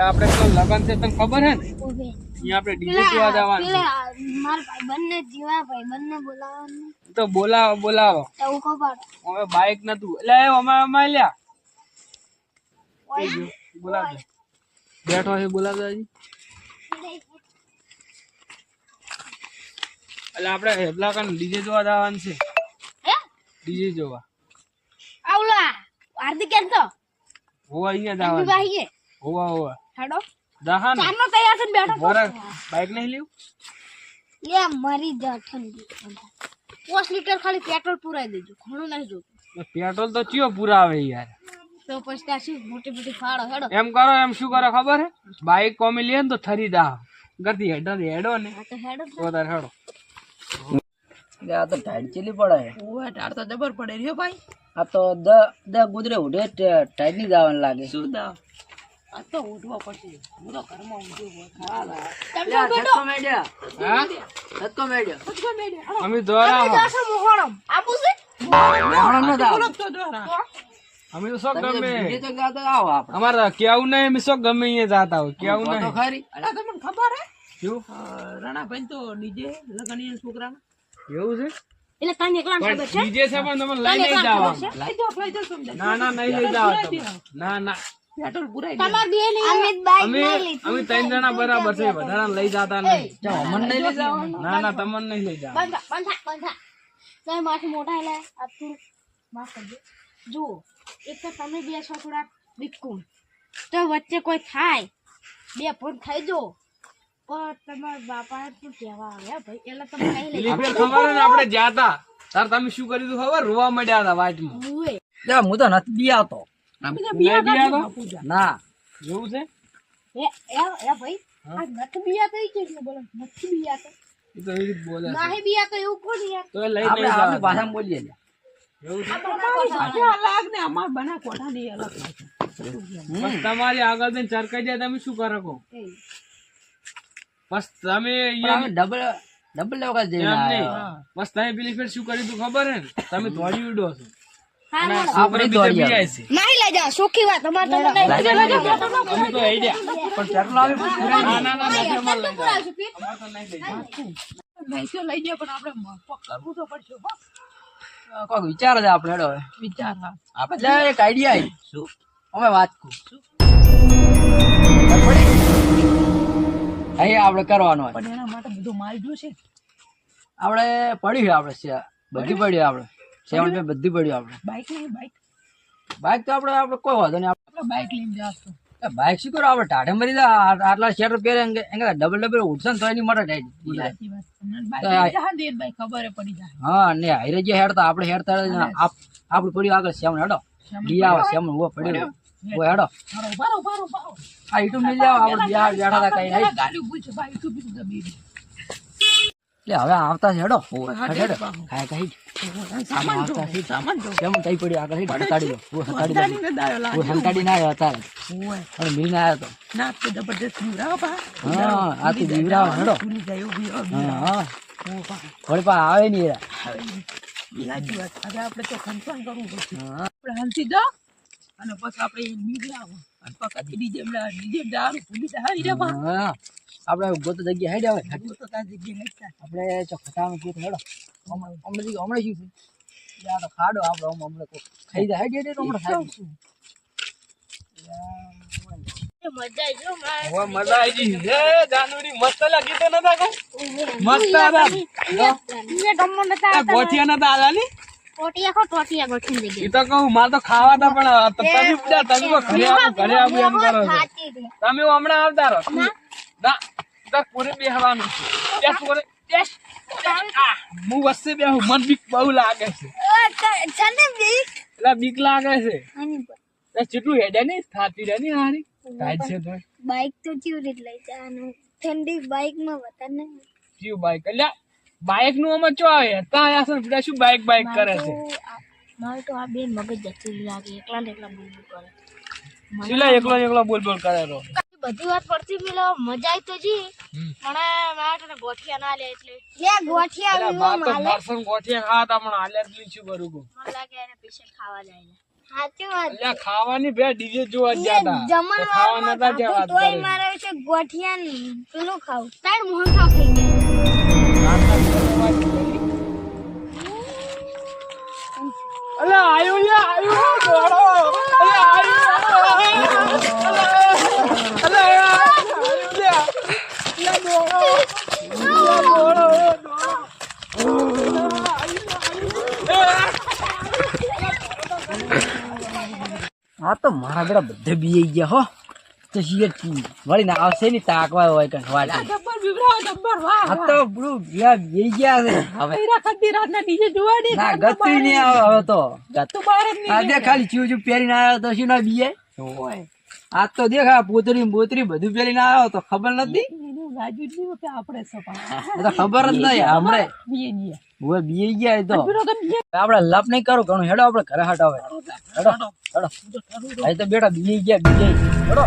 આપણે લગન છે તને ખબર હે ને? અહીંયા આપણે ડીજે જોવા જવાનું મારા ભાઈબંધને જીવા ભાઈબંધને બોલાવવાનું. તો બોલાવો બોલાવો. હવે બાઈક નતું. એટલે એ અમારે અમારે લ્યા. જો, બેઠો છે બોલાવજો હજી. એટલે આપણે હેબલા કાન ડીજે જોવા જવાનું છે. હે? ડીજે જોવા. આવલા હાર્દિક કેમ તો. હોવા અહીંયા જવાનું. ભાઈએ? હોવા હોવા. હેડો. દહાન? ચારનો તૈયાર થઈને બેઠો. વરસ બાઈક નહીં લેવું લે મરી જા ઠંડી પાંચ લીટર ખાલી પેટ્રોલ પુરાઈ દેજો. ઘણું નહીં જોતું. પેટ્રોલ તો ચિયો પુરાવે યાર. તો પછી ત્યાં શું? મોટી મોટી ફાળો હેડો. એમ કરો એમ શું કરો ખબર હે? બાઈક કોમી લે ને તો થરી દા. ગરતી હેડો હેડો ને. તો હેડો વધારે હેડો. આ તો ટાઈટ ચેલી પડે ઓય ટાર તો જબર પડે રહ્યો ભાઈ. આ તો દ દ ગુદરે ઉડે ટાઈટની જવાનું લાગે. શું દા આ તો ઉઠવો પડશે હું તો ઘરમાં ઊંઘ્યો હોય. ખાવા તમે મેડ્યા હા? ધક્કો મેડ્યા અમે દોરા હો. જાશો મોહણમ આપું છે? તો દ્વારા અમે તો શોખ ગમે. બીજે તો આવો આપણે. અમારે કેવું નહીં અમે સો ગમે અહીંયા જાતા હોય. કેવું તો ખરી. અલા તમને ખબર હે? શું તો ડીજે લગન છોકરા એવું છે? એટલે તને એકલા ખબર છે? ડીજે છે પણ તમે લઈ નહીં જવા લઈ જાઓ લઈ જાઓ સમજાય. ના ના નહીં લઈ જવા ના ના. પેટ્રોલ પુરાઈ તમાર બે નહીં અમિત બાઈક અમે અમે ત્રણ જણા બરાબર છે વધારે લઈ જતા નહીં. ચાલ અમન નહીં લઈ જાવ ના ના તમને નહીં લઈ જવા બંધા બંધા બંધા તમે માથી મોટા એટલે આ તું માફ કરજો. જુઓ એક તો તમે બે છો થોડા બિકુમ તો વચ્ચે કોઈ થાય બે ફોન થઈ જો પણ તમારા બાપા શું કહેવા આવે ભાઈ એટલે તમે કઈ લઈ પેલી ખબર ને આપણે જ્યાતા તાર તમે શું કર્યું હતું ખબર? રોવા મળ્યા હતા વાટમાં. લે હું તો નથી બી આવતો નહીં બિયા તો? ના. એવું છે? એ એ એ ભાઈ આ નથી બિયા તો કે બોલો નથી બિયા એ તો એવી બોલે નાહી બિયા એવું કોણ યાર? તો એ લઈ આપણે નહીં આપણી જવા ભાષામાં બોલીએ લે એવું છે? છે અલગ ને અમાર બના કોઠાની અલગ. લાગે બસ તમારી આગળ ચરકાઈ જાય તમે શું કરો બસ તમે ડબલ ડબલ લેવલ જઈને. બસ તમે પેલી ફેર શું કર્યું તું ખબર હે ને? તમે દોડી ઉડો છો. દોડી બી છે નાહી લઈ જાઓ સુખી વાત. તમારે તો નહીં લઈ જાઓ, લઈ જાઓ. અમે તો આઈડિયા. પણ પેટ્રોલ આવે પણ ના ના ના નથી અમારે તો નહીં લઈ લઈ પણ આપણે કરવું તો પડશે હો. કોક વિચાર છે આપણે હેડો હવે. વિચાર આપણે એક આઈડિયા આવી શું? અમે વાત કરું. અહીં આપણે કરવાનો પણ એના માટે બધું માલ જોશે આપણે પડ્યું છે આપણે બધી પડ્યું? આપણે. સેવન પે બધી પડ્યું આપણે. બાઈક નહીં બાઈક બાઈક તો આપણે આપણે કોઈ વાંધો નહીં. આપણે બાઈક લઈને જાશું. બાઈક શું કરો? આપણે ટાઢે મરી દા આટલા શેટર પહેરે કે ડબલ ડબલ ઉઠશે ને તો એની માટે ટાઈટ ખબર પડી જાય. હા ને હાઈરે જે હેડતા આપણે હેડતા આપણું પડ્યું આગળ સેવન હેડો. ડી આવે સેવન ઊભો પડ્યો? ઊભો હેડો બારો બારો બારો આ ઈટું મિલ જાવ આપણે બેઠા બેઠા હતા કઈ નહીં. ગાડી ઊભી છે બાઇક ઊભી છે દબી એટલે હવે આવતા છે હેડો. હેડો ખાય કઈ સામાન જો સામાન જો કેમ કઈ પડ્યું? આગળ હેડ હટાડી દો. હું હટાડી દો. દાદીને દાયો લાગે હું હંતાડી ના આવ્યો અત્યારે ઓય. પણ મિલને આવ્યો તો. ના તો જબરદસ્ત જીવરાવ બા હા આ તો જીવરાવ હેડો. હા હા. ઓ પા આવે નહીં હવે આપણે તો કન્ફર્મ કરવું પડશે. આપણે હાલતી જાઓ અને પછી આપણે નીકળ્યા અને પકડી ડીજે ડીજે દારૂ ભૂલી જાય હારી આપણે ગોતો જગ્યા હેડ્યા હોય. ગોતો તો જગ્યા હેઠતા. આપણે ચોખટામાં કીધું હેડો. હમણાં હમણાં શું છે યાર ખાડો આપણે હમણાં હમણાં ખાઈ જાય. હેડે હમણાં ખાઈ જાનુડી મસ્ત લાગી તો નતા ગોઠિયા નતા આલા ની? ટોટિયા ખો ટોટિયા ગોઠીને લઈ એ તો કહું મારે તો ખાવા પણ તમે બધા તમે ઘરે આવું ઘરે આવું એમ કરો છો. ખાતી હતી. તમે હમણાં આવતા રહો. ના પૂરે બેહવાનું છે. પૂરે બેસ. હું વચ્ચે બેહું મન બીક બહુ લાગે છે. તને બી એટલે બીક લાગે છે. તે હેડે નહીં થાતી રે ને હારી. થાય છે તો. બાઈક તો કેવી રીત લઈ જવાનું ઠંડી બાઈકમાં વધારે ને કયું બાઈક એટલે બાઈકનું અમે ચો આવે ત્યાં આયા છે ને શું બાઈક બાઈક કરે છે? મારે તો આ બેન મગજ જતી લાગે એકલા ને એકલા બોલ બોલ કરે શું એકલો એકલો બોલ બોલ કરે રો બધી વાત પડતી મિલો મજા આવી તો જી. પણ મારા તને ગોઠિયા ના લે એટલે. લે ગોઠિયા અલા, માર તો મારસન ગોઠિયા ખાવા તા પણ જ નહીં છું બરોબર મને લાગે એને પૈસા ખાવા જાય સાચી વાત. ખાવાની બે ડીજે જોવા ગયા તા. તો ખાવા નતા ગયા વાત કરે મારા ગોઠિયા ને પેલું ખાવું. તાર મોહન ખાવ ગયા આ તો મારા બેટા બધે બીઈ ગયા હો. તો શિયર વળી ના આવશે ની તાકવા હોય કઈ વાટે ડબ્બર બીવડાવો ડબ્બર વાહ આ તો ગયા છે. હવે જોવા દે ના ગતું નહીં આવે હવે તો. તું બહાર જ નહીં આ ખાલી ચીવ ચીવ પહેરીને આવ્યો તો શું ના બીએ? આ તો દેખ પોતરી બોતરી બધું પહેરીને આવ્યો તો ખબર નથી? રાજુ જ કે આપણે સપા તો ખબર જ નહીં હમણે. બીએ બીએ હવે બીઈ ગયા તો. આપડે લપ નહીં કરું ઘણું હેડો આપડે ઘરે હટાવે. હેડો હેડો. અહીં તો બેટા બીઈ ગયા બીજા હેડો.